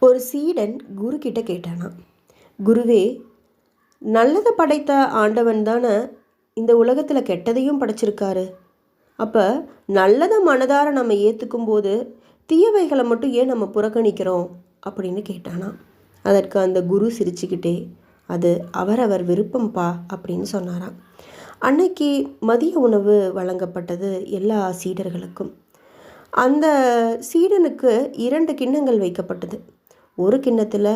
ஒரு சீடன் குரு கிட்ட கேட்டானா குருவே நல்லதை படைத்த ஆண்டவன் தானே இந்த உலகத்தில் கெட்டதையும் படைச்சிருக்காரு. அப்போ நல்லதை மனதார நம்ம ஏற்றுக்கும் போது தீயவைகளை மட்டும் ஏன் நம்ம புறக்கணிக்கிறோம்? அப்படின்னு கேட்டானா. அதற்கு அந்த குரு சிரிச்சுக்கிட்டே அது அவரவர் விருப்பம்பா? அப்படின்னு சொன்னாராம். அன்னைக்கு மதிய உணவு வழங்கப்பட்டது எல்லா சீடர்களுக்கும். அந்த சீடனுக்கு இரண்டு கிண்ணங்கள் வைக்கப்பட்டது. ஒரு கிண்ணத்தில்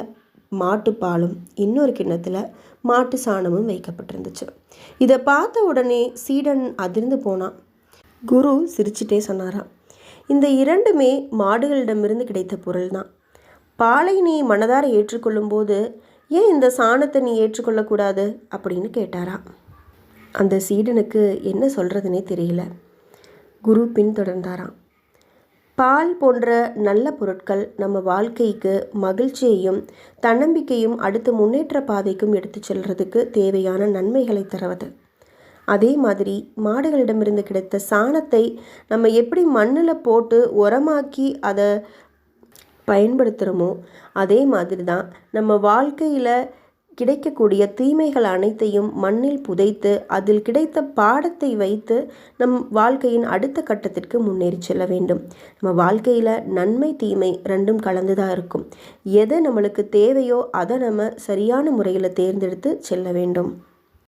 மாட்டுப்பாலும் இன்னொரு கிண்ணத்தில் மாட்டு சாணமும் வைக்கப்பட்டிருந்துச்சு. இதை பார்த்த உடனே சீடன் அதிர்ந்து போனான். குரு சிரிச்சிட்டே சொன்னாராம் இந்த இரண்டுமே மாடுகளிடமிருந்து கிடைத்த பொருள் தான் பாலை நீ மனதார ஏற்றுக்கொள்ளும்போது ஏன் இந்த சாணத்தை நீ ஏற்றுக்கொள்ளக்கூடாது? அப்படின்னு கேட்டாரா அந்த சீடனுக்கு என்ன சொல்கிறதுனே தெரியல. குரு பின்தொடர்ந்தாராம் பால் போன்ற நல்ல பொருட்கள் நம்ம வாழ்க்கைக்கு மகிழ்ச்சியையும் தன்னம்பிக்கையும் அடுத்த முன்னேற்ற பாதைக்கும் எடுத்து செல்றதுக்கு தேவையான நன்மைகளை தருவது. அதே மாதிரி மாடுகளிடமிருந்து கிடைத்த சாணத்தை நம்ம எப்படி மண்ணில் போட்டு உரமாக்கி அதை பயன்படுத்துகிறோமோ அதே மாதிரி தான் நம்ம வாழ்க்கையில் கிடைக்கக்கூடிய தீமைகள் அனைத்தையும் மண்ணில் புதைத்து அதில் கிடைத்த பாடத்தை வைத்து நம் வாழ்க்கையின் அடுத்த கட்டத்திற்கு முன்னேறி செல்ல வேண்டும். நம்ம வாழ்க்கையில் நன்மை தீமை ரெண்டும் கலந்து தான் இருக்கும். எது நம்மளுக்கு தேவையோ அதை நம்ம சரியான முறையில் தேர்ந்தெடுத்து செல்ல வேண்டும்.